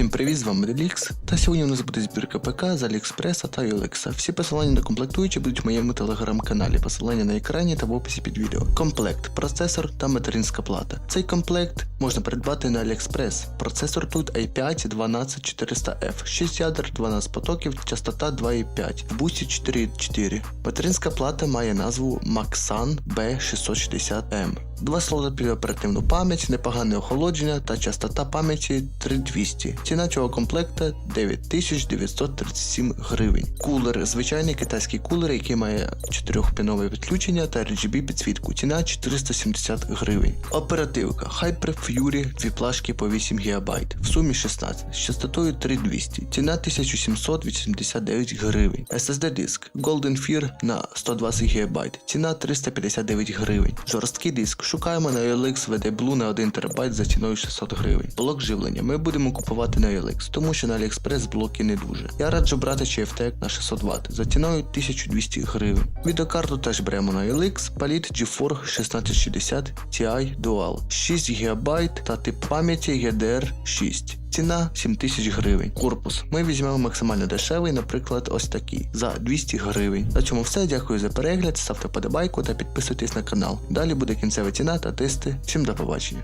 Всім привіт, з вами Делікс. Та сьогодні у нас буде збірка ПК з Аліекспреса та Юлекса. Всі посилання на комплектуючі будуть в моєму телеграм-каналі. Посилання на екрані та в описі під відео. Комплект, процесор та материнська плата. Цей комплект можна придбати на AliExpress. Процесор тут i5 12400F, 6 ядер, 12 потоків, частота 2,5, в бусі 4,4. Материнська плата має назву Maxan B660M. Два слоти під оперативну пам'ять, непогане охолодження та частота пам'яті 3200. Ціна цього комплекта 9937 гривень. Кулер, звичайний китайський кулер, який має 4-пінове підключення та RGB підсвітку. Ціна 470 гривень. Оперативка Hyper Fury, дві плашки по 8 ГБ, в сумі 16 з частотою 3200. Ціна 1789 гривень. SSD диск Golden Fear на 120 ГБ. Ціна 359 гривень. Жорсткий диск. Шукаємо на OLX VD Blue на 1 ТБ за ціною 600 гривень. Блок живлення ми будемо купувати на OLX, тому що на AliExpress блоки не дуже. Я раджу брати ЧФТЕК на 600 Вт за ціною 1200 гривень. Відеокарту теж беремо на OLX, паліт GeForce 1660 Ti Dual, 6 ГБ та тип пам'яті GDR6. Ціна 7000 гривень. Корпус. Ми візьмемо максимально дешевий, наприклад, ось такий за 200 гривень. На цьому все. Дякую за перегляд. Ставте подобайку та підписуйтесь на канал. Далі буде кінцева ціна та тести. Всім до побачення.